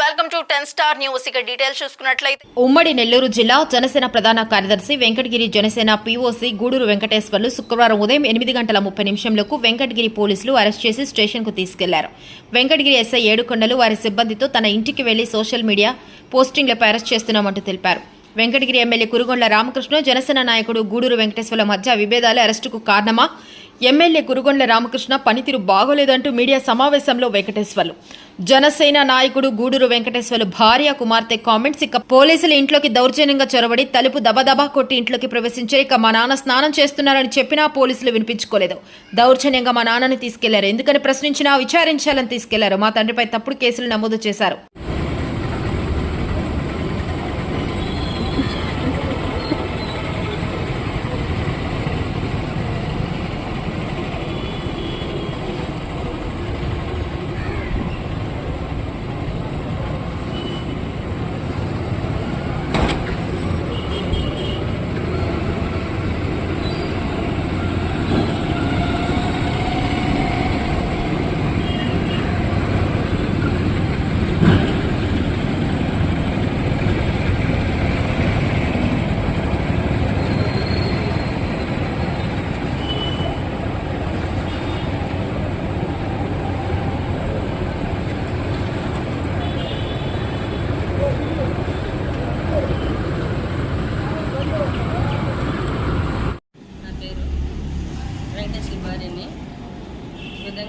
Welcome to ten star news. ఇక details చూసుకున్నట్లయితే ఉమ్మడి నెల్లూరు జిల్లా జనసేన ప్రధాన కార్యదర్శి వెంకటగిరి జనసేన పీఓసీ గూడూరు వెంకటేశ్వర్లు శుక్రవారం ఉదయం ఎనిమిది గంటల ముప్పై నిమిషంలకు వెంకటగిరి పోలీసులు అరెస్ట్ చేసి స్టేషన్కు తీసుకెళ్ళారు. వెంకటగిరి ఎస్ఐ ఏడుకొండలు వారి సిబ్బందితో తన ఇంటికి వెళ్ళి సోషల్ మీడియా పోస్టింగ్లపై అరెస్ట్ చేస్తున్నామంటూ తెలిపారు. వెంకటగిరి ఎమ్మెల్యే కురుగొండ్ల రామకృష్ణ జనసేన నాయకుడు గూడూరు వెంకటేశ్వర్ల మధ్య విభేదాలు అరెస్టుకు కారణమా? ఎమ్మెల్యే గురుగొండ్ల రామకృష్ణ పనితీరు బాగోలేదంటూ మీడియా సమావేశంలో వెంకటేశ్వర్లు. జనసేన నాయకుడు గూడూరు వెంకటేశ్వర్లు భార్య కుమార్తె కామెంట్స్ ఇక పోలీసులు ఇంట్లోకి దౌర్జన్యంగా చొరబడి తలుపు దబదబా కొట్టి ఇంట్లోకి ప్రవేశించారు. ఇక మా నాన్న స్నానం చేస్తున్నారని చెప్పినా పోలీసులు వినిపించుకోలేదు. దౌర్జన్యంగా మా నాన్నని తీసుకెళ్ళారు. ఎందుకని ప్రశ్నించినా విచారించాలని తీసుకెళ్ళారు. మా తండ్రిపై తప్పుడు కేసులు నమోదు చేశారు.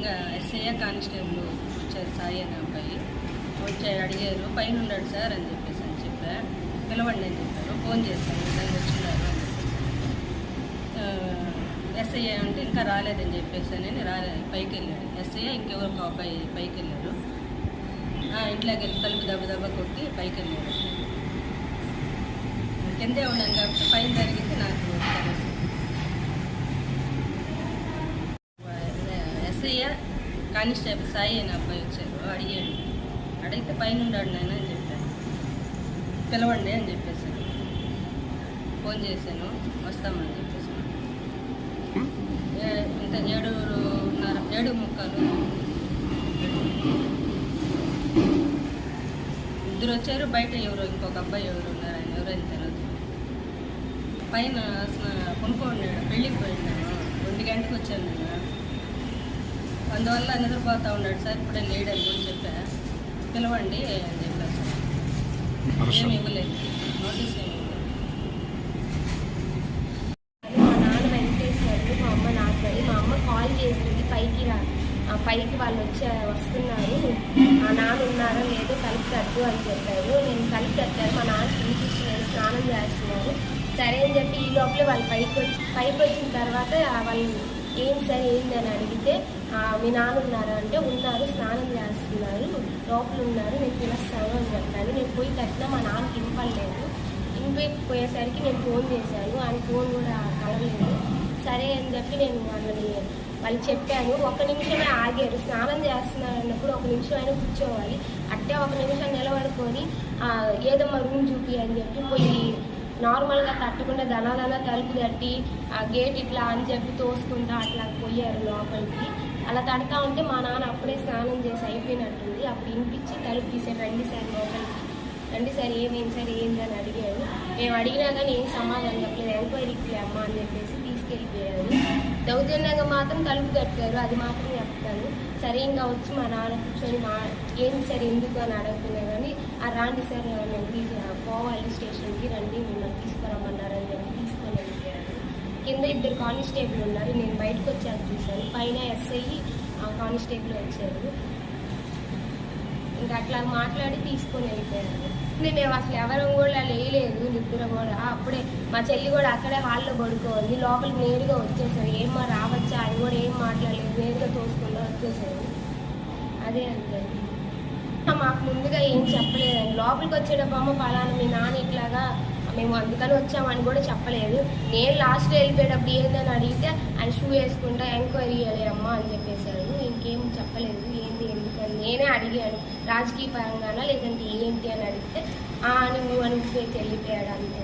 ఈ విధంగా కానిస్టేబుల్ వచ్చారు సాయి అనే అబ్బాయి. వచ్చి అడిగారు పైన ఉన్నాడు సార్ అని చెప్పేసి అని చెప్పా. పిలవండి అని చెప్పారు. ఫోన్ చేశాను ఈ విధంగా వచ్చిన్నారు అని ఎస్ఐఏ అంటే ఇంకా రాలేదని చెప్పేసి అని రాలే పైకి వెళ్ళాడు ఎస్ఐఏ ఇంకెవరు ఒక అబ్బాయి పైకి వెళ్ళాడు ఇంట్లోకి వెళ్ళి తలుపు దెబ్బ దెబ్బ కొట్టి పైకి వెళ్ళాడు కిందే ఉన్నాను కాబట్టి పైన జరిగింది నాకు తెలుసు ఎస్ఐ కానిస్టేబుల్ సాయి అని అబ్బాయి వచ్చారు అడిగాడు. అడిగితే పైన ఉన్నాడు నాయన అని చెప్పాను పిలవండి అని చెప్పేసాను ఫోన్ చేశాను వస్తామని చెప్పేసి ఇంత ఏడున్నర ఏడు ముక్కలు. ఇద్దరు వచ్చారు బయట ఎవరు ఇంకొక అబ్బాయి ఎవరు ఉన్నారు ఆయన ఎవరైనా తెలియదు పైన కొనుక్కోండి పెళ్ళికి పోయినాను ఒంటి గంటకు వచ్చాను నేను అందువల్ల నిద్రపోతా ఉన్నాడు సార్ ఇప్పుడే లేడని కూడా చెప్పా. పిలవండి అని చెప్పారు సార్. ఏమి ఇవ్వలేదు. నోటీస్ ఏమి మా నాన్న మా అమ్మ నాగమణి మా అమ్మ కాల్ చేసింది పైకి రా ఆ పైకి వాళ్ళు వచ్చే వస్తున్నారు. మా నాన్న ఉన్నారో లేదో కలిపి తట్టు అని చెప్పారు. నేను కలిపి తట్టాను. మా నాన్న పిలిపించి నేను స్నానం చేస్తున్నాను సరే అని చెప్పి ఈ లోపల వాళ్ళు పైకి వచ్చి పైకి వచ్చిన తర్వాత వాళ్ళు ఏం సార్ ఏంది అని అడిగితే మీ నాన్న ఉన్నారా అంటే ఉన్నారు స్నానం చేస్తున్నారు లోపల ఉన్నారు నేను పిలుస్తాను అని చెప్పాను నేను పోయి తట్టినా మా నాన్నకి ఇంపలేదు ఇంటికి నేను ఫోన్ చేశాను. ఆయన ఫోన్ కూడా కలగలేదు సరే అని చెప్పి నేను వాళ్ళని వాళ్ళు చెప్పాను. ఒక నిమిషమే ఆగారు. స్నానం చేస్తున్నారు అన్నప్పుడు ఒక నిమిషం అయినా కూర్చోవాలి. అట్టే ఒక నిమిషం నిలబడుకొని ఏదో ఏదమ్మా రూమ్ చూపి అని చెప్పి పోయి నార్మల్గా తట్టుకుంటే దళాలలో తలుపు తట్టి ఆ గేట్ ఇట్లా అని చెప్పి తోసుకుంటా అట్లా పోయారు లోపలికి. అలా తడతా ఉంటే మా నాన్న అప్పుడే స్నానం చేసి అయిపోయినట్టుంది. అప్పుడు వినిపించి తలుపు తీసారు రండి సార్ లోపలికి. రండి సార్ ఏమేమి సార్? ఏంది? అని అడిగాను మేము అడిగినా కానీ ఏం సమాధానం చెప్పలేదు. ఎంక్వైరీకి అమ్మ అని చెప్పేసి తీసుకెళ్ళిపోయారు. దౌర్జన్యంగా మాత్రం తలుపు కట్టారు. అది మాత్రం చెప్తాను సరే ఇంకా వచ్చి మా నాన్న కూర్చొని మా ఏంటి సార్ ఎందుకు అని అడుగుతున్నా కానీ ఆ రాండి సార్ నేను పోవాలి స్టేషన్కి రండి మిమ్మల్ని తీసుకురమ్మన్నారు అని చెప్పి తీసుకొని వెళ్ళిపోయారు. కింద ఇద్దరు కానిస్టేబుల్ ఉన్నారు. నేను బయటకు వచ్చాక చూశాను. పైన ఎస్ఐ కానిస్టేబుల్ వచ్చారు. ఇంకా అట్లా మాట్లాడి తీసుకొని వెళ్ళిపోయారు. నేను మేము అసలు ఎవరం కూడా లేయలేదు. నిద్ర కూడా అప్పుడే మా చెల్లి కూడా అక్కడే హాల్లో పడుకోంది. లోపలికి నేరుగా వచ్చేసారు ఏ కూడా ఏం మాట్లాడలేదు నేరుగా తోసుకుంటూ వచ్చేసాను అదే అంతే మాకు ముందుగా ఏం చెప్పలేదండి. లోపలికి వచ్చేటప్పుడు అమ్మ పలానా మీ నాన్న ఇట్లాగా మేము అందుకని వచ్చామని కూడా చెప్పలేదు. నేను లాస్ట్లో వెళ్ళిపోయేటప్పుడు ఏందని అడిగితే ఆయన షూ వేసుకుంటా ఎంక్వైరీ చేయాలి అమ్మ అని చెప్పేశారు. ఇంకేం చెప్పలేదు. ఏంటి ఎందుకని నేనే అడిగాను. రాజకీయ పరంగానా లేదంటే ఏంటి అని అడిగితే "ఆ" అని నువ్వు అని వెళ్ళిపోయాడు అంతే.